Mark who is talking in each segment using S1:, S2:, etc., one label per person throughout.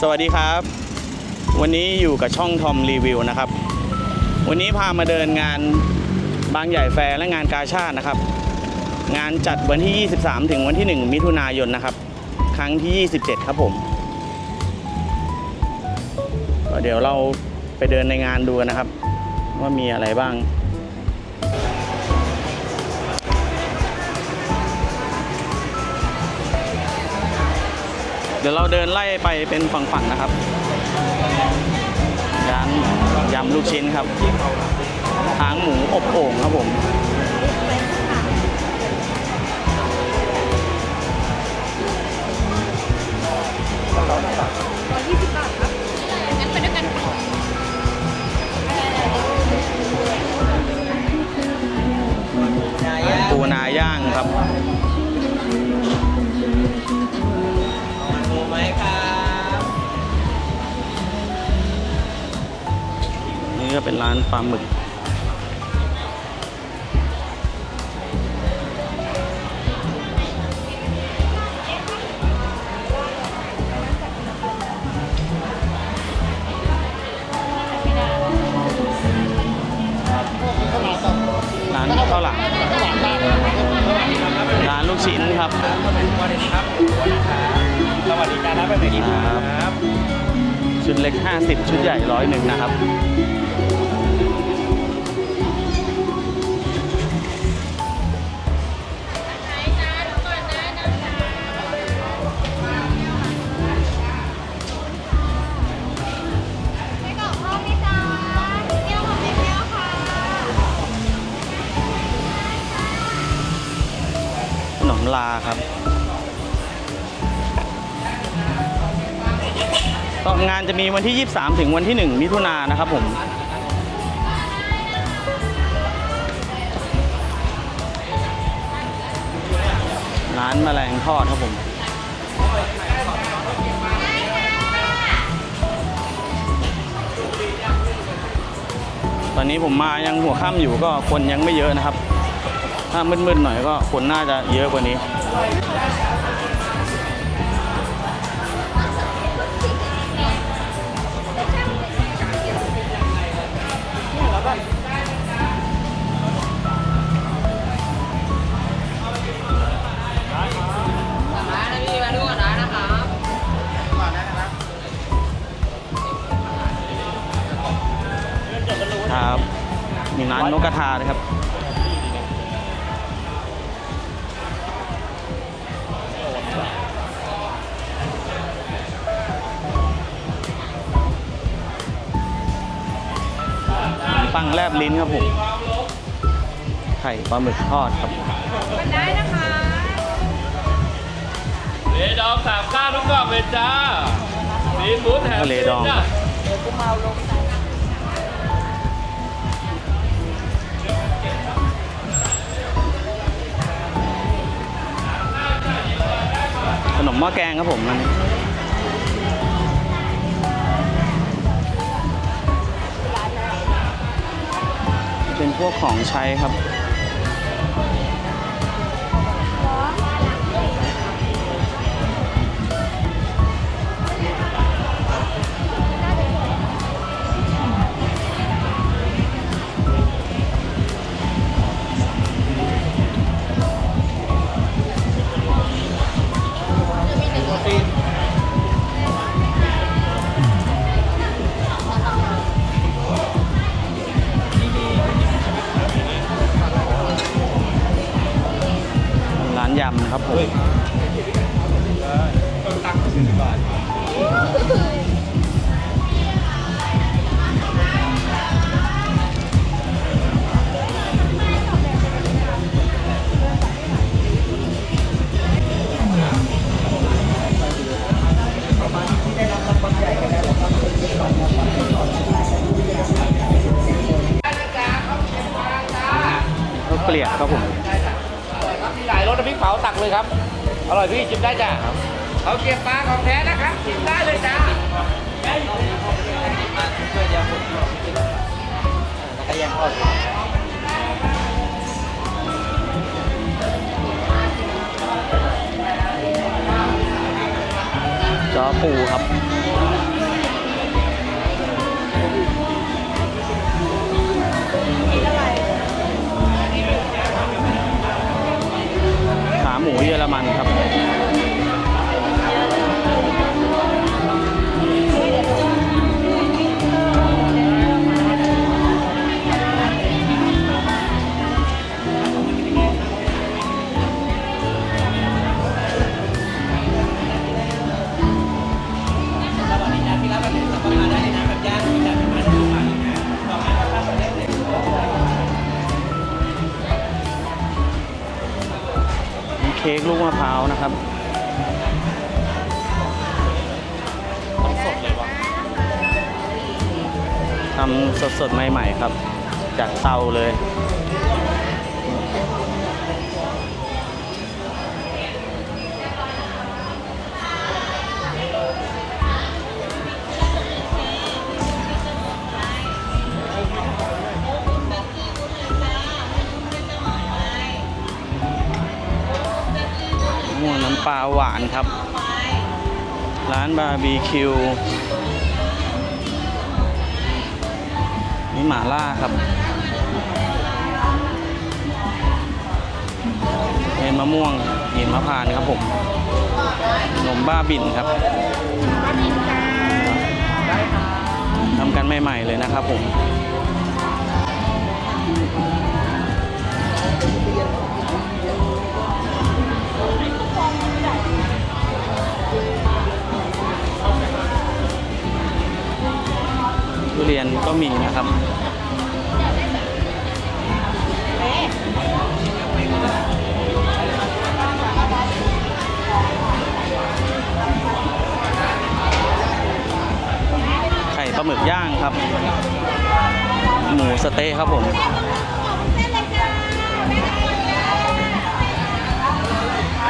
S1: สวัสดีครับ วันนี้อยู่กับช่องทอมรีวิวนะครับ วันนี้พามาเดินงานบางใหญ่แฟร์และงานกาชาตินะครับ งานจัดวันที่ 23 ถึงวันที่ 1 มิถุนายนนะครับ ครั้งที่ 27 ครับผมเดี๋ยวเราไปเดินในงานดูนะครับ ว่ามีอะไรบ้าง ดี๋ยวเราเดินไล่ไปเป็นฝั่งๆนะครับ ร้านยำลูกชิ้นครับหางหมูอบโอ่งครับผม ลาหมึกร้านข้าวหลามร้านลูกชิ้นครับ
S2: สวัสดีครับสวัสดีครับเป็นอย่างนี้ครับ
S1: ชุดเล็ก 50 ชุดใหญ่ร้อยหนึ่งนะครับ ลาครับก็งานจะมีวันที่ 23 ถึงวันที่ 1 มิถุนายนนะครับผมร้านแมลงทอดครับผม ตอนนี้ผมมายังหัวค่ำอยู่ก็คนยังไม่เยอะนะครับ ถ้ามืดๆหน่อยก็คนน่าจะเยอะกว่านี้
S2: ร้านนะพี่มาดูก่อนได้นะครับ
S1: มีร้านนกกระทาเลยครับ ปังแลบลิ้นครับผม ไข่ปลาหมึกทอดครับ
S3: มันได้นะคะ
S4: เลดองสามข้าวทุกกล่องเลยจ้าซีฟู้ดแถม
S1: ทะเลดอง
S4: จ้า
S1: ขนมหม้อแกงครับผมอัน วกของใช้ครับำนครับผมเกลียบครับผม
S4: มีหลายรสน้ำพริกเผาตักเลยครับ อร่อยพี่ชิมได้จ้าเขาเก็บปลาของแท้นะครับชิมได้เลยจ้า
S2: ก็ยังทอด
S1: จอปูครับ มันครับ ค้กลูกมะพร้าวนะครับ
S2: สดเลยว่ะ
S1: ทำสดๆ ใหม่ ๆ ครับ จากเตาเลย ปลาหวานครับ ร้านบาร์บีคิวนี่หมาล่าครับเป็นมะม่วงหินมะพร้านต์ครับผมขนมบ้าบินครับทำกันใหม่ ๆ เลยนะครับผม เรียนก็มีนะครับไข่ปลาหมึกย่างครับ หมูสเต๊ะครับผม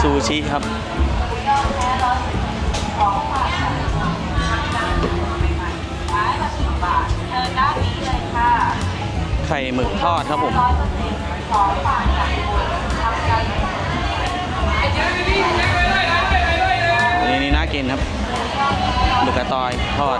S1: ซูชิครับ ไข่หมึกทอดครับผมอันนี้นี่น่ากินครับหมึกกระตอยทอด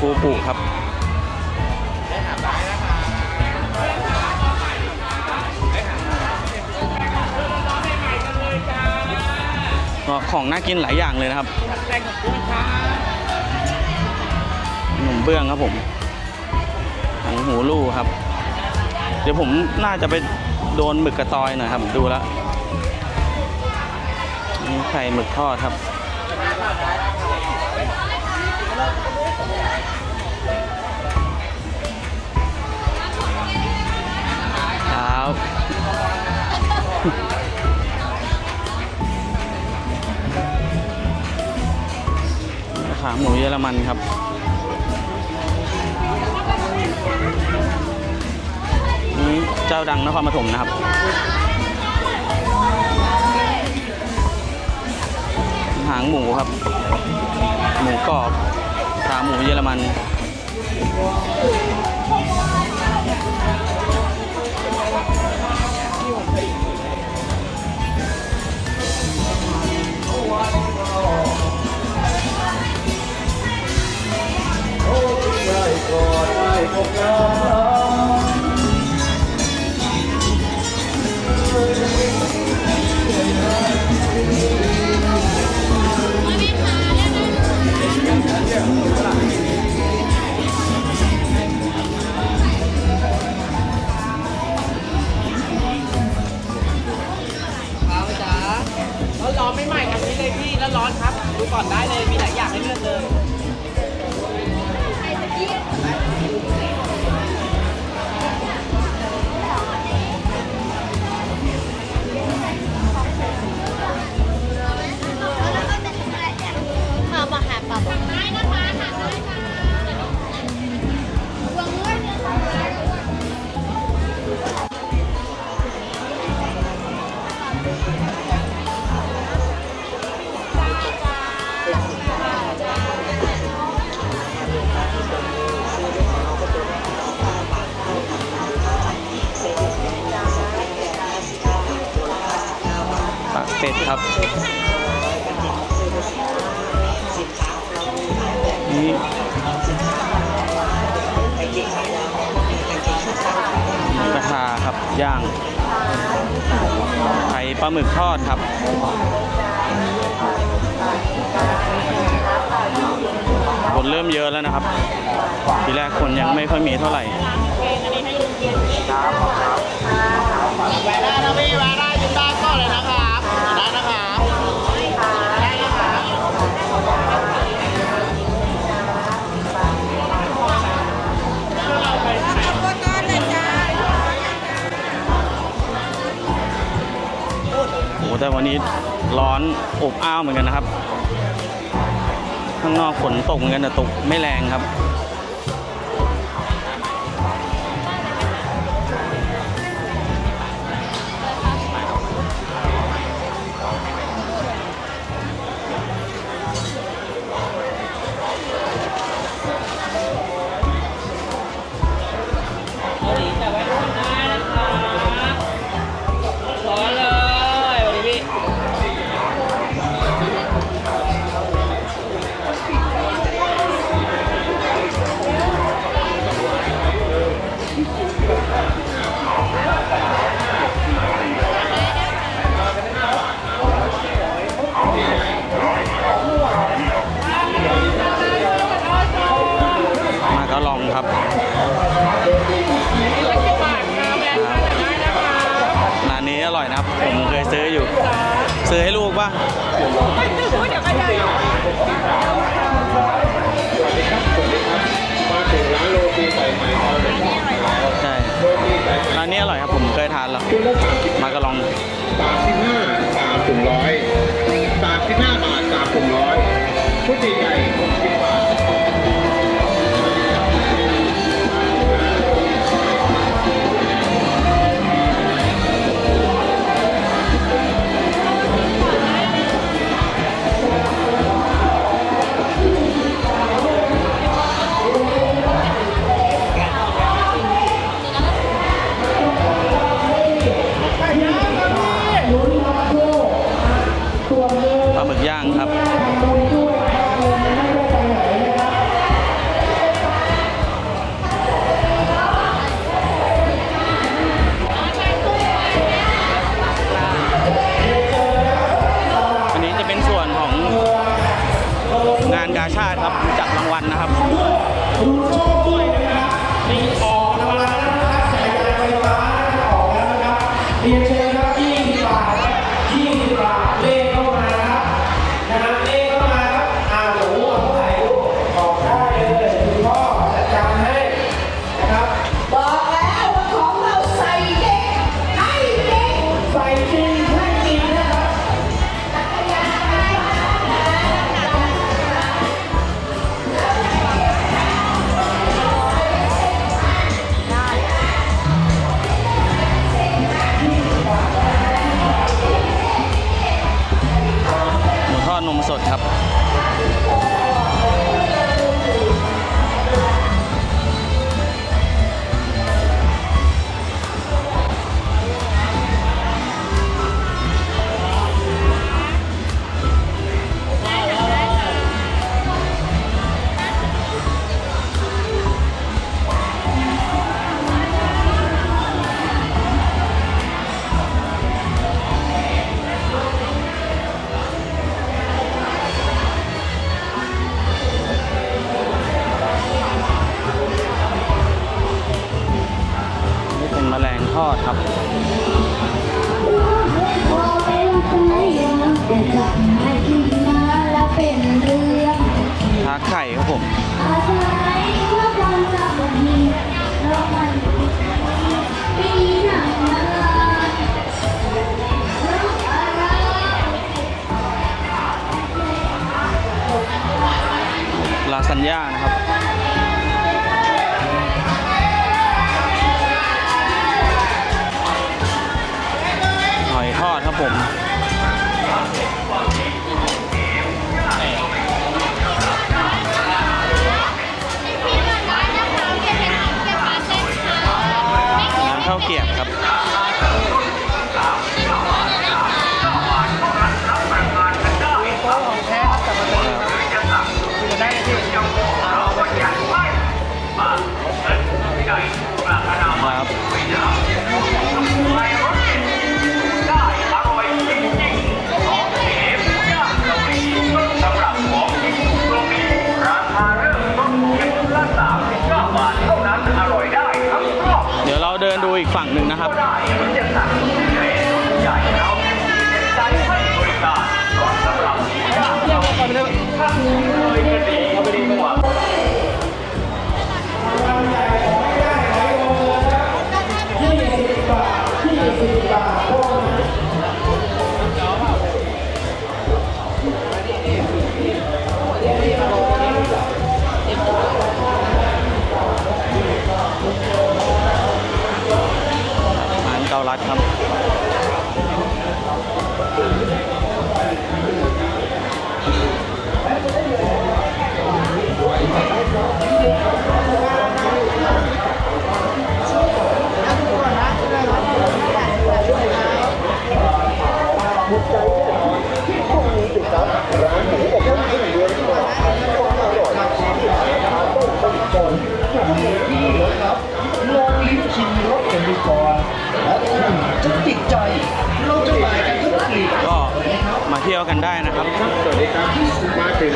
S1: ฟูปุครับของน่ากินหลายอย่างเลยนะครับขนมเบื้องครับผมหางหูลู่ครับ เดี๋ยวผมน่าจะไปโดนหมึกกระตอยหน่อยครับ ดูแล้วไข่หมึกทอดครับ ขาหมูเยอรมันครับ นี่เจ้าดังนครปฐมนะครับหางหมูครับ หมูกรอบขาหมูเยอรมัน
S4: ครับจ้าร้อนๆไม่ใหม่ทำนี้เลยพี่แล้วร้อนครับ ดูก่อนได้เลย มีหลาย
S1: อย่างให้เลือกเลย เป็ดครับาครับย่างไข่ปลาหมึกทอดครับคนเริ่มเยอะแล้วนะครับ ทีแรกคนยังไม่ค่อยมีเท่าไหร่
S2: แต่
S1: วันนี้ร้อนอบอ้าวเหมือนกันนะครับ ข้างนอกฝนตกเหมือนกันแต่ตกไม่แรงครับ
S2: อยนะ
S1: ครับ ผมเคยซื้ออยู่ ซื้อให้ลูกป่ะใช่ร้านนี้อร่อยครับผมเคยทานแล้วมาก็ลอง
S5: สามสิบห้าสามถุงร้อยสามสิบห้าบาทสามถุงร้อยชุดใหญ่
S1: ย่างครับ ลาซานญ่านะครับหอยทอดครับผม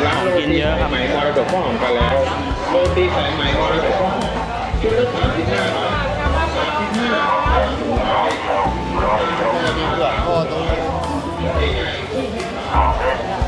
S1: ของกิ
S6: นเย
S1: อะครับ
S5: สายไหมมรดกพ่อของกันแล้วโรตีสายไหมมรดกพ่อชุดละสามสิบห้าบาทสามสิบห้า
S1: นี่เป็น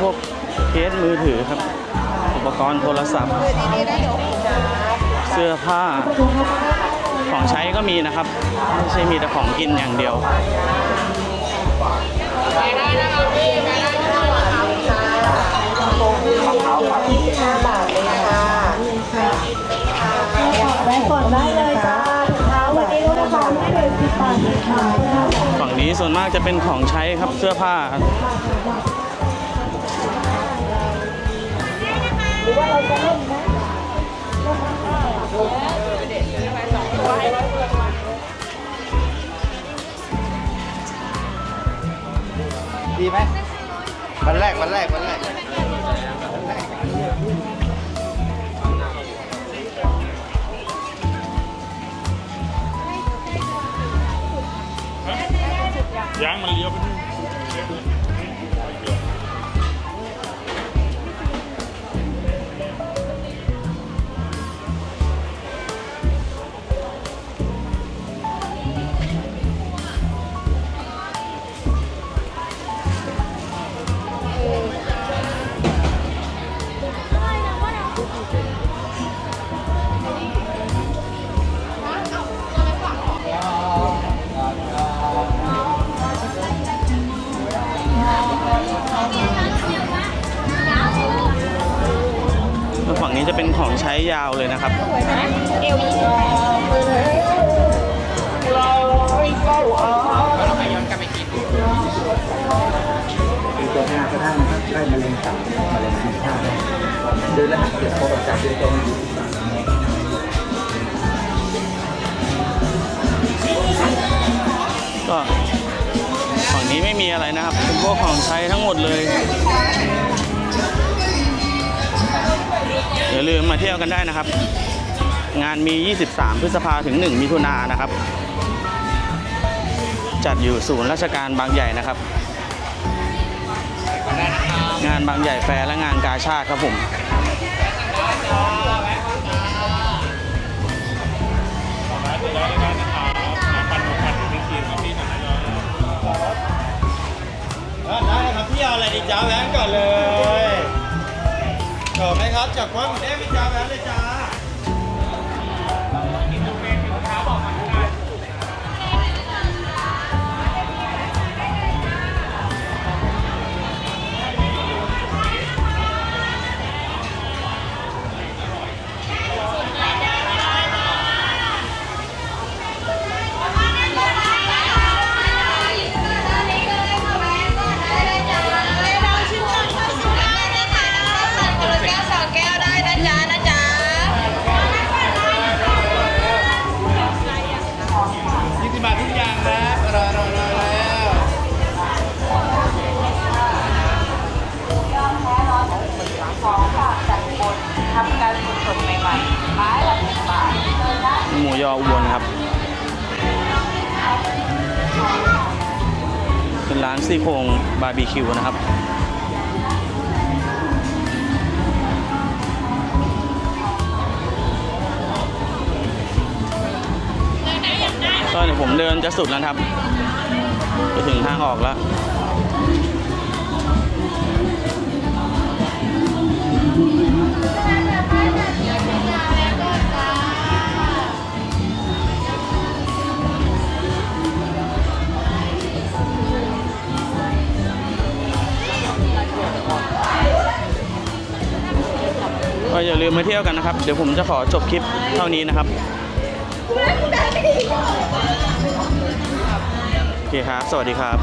S1: พวกเคสมือถือครับ อุปกรณ์โทรศัพท์ เสื้อผ้า ของใช้ก็มีนะครับ ไม่ใช่มีแต่ของกินอย่างเดียวฝั่งนี้ส่วนมากจะเป็นของใช้ครับเสื้อผ้า
S2: ดีไหมวันแรกวันแรกวันแรก
S1: แล้วฝั่งนี้ จะเป็นของใช้ยาวเลยนะครับ
S6: ตัวหน้ากระทั่งนะครับได้มะเร็งตับมะเร็งศีรษะเดือนละเจ็ดพบกับเดือนตรงอยู่
S1: ก็ฝั่งนี้ไม่มีอะไรนะครับเป็นพวกของใช้ทั้งหมดเลย อย่าลืมมาเที่ยวกันได้นะครับ งานมี 23 พฤษภาถึง 1 มิถุนายนนะครับ จัดอยู่ศูนย์ราชการบางใหญ่นะครับ งานบางใหญ่แฟร์และงานกาชาติครับผม
S2: ได้ครับพี่เอาอะไรดีจ้าแวะก่อนเลย ต่อไหมครับจากว่างเด้พี่จ้าแวะเลยจ้า
S1: เดินจะสุดแล้วครับจะถึงทางออกแล้วก็อย่าลืมมาเที่ยวกันนะครับ เดี๋ยวผมจะขอจบคลิปเท่านี้นะครับ โอเคครับ สวัสดีครับ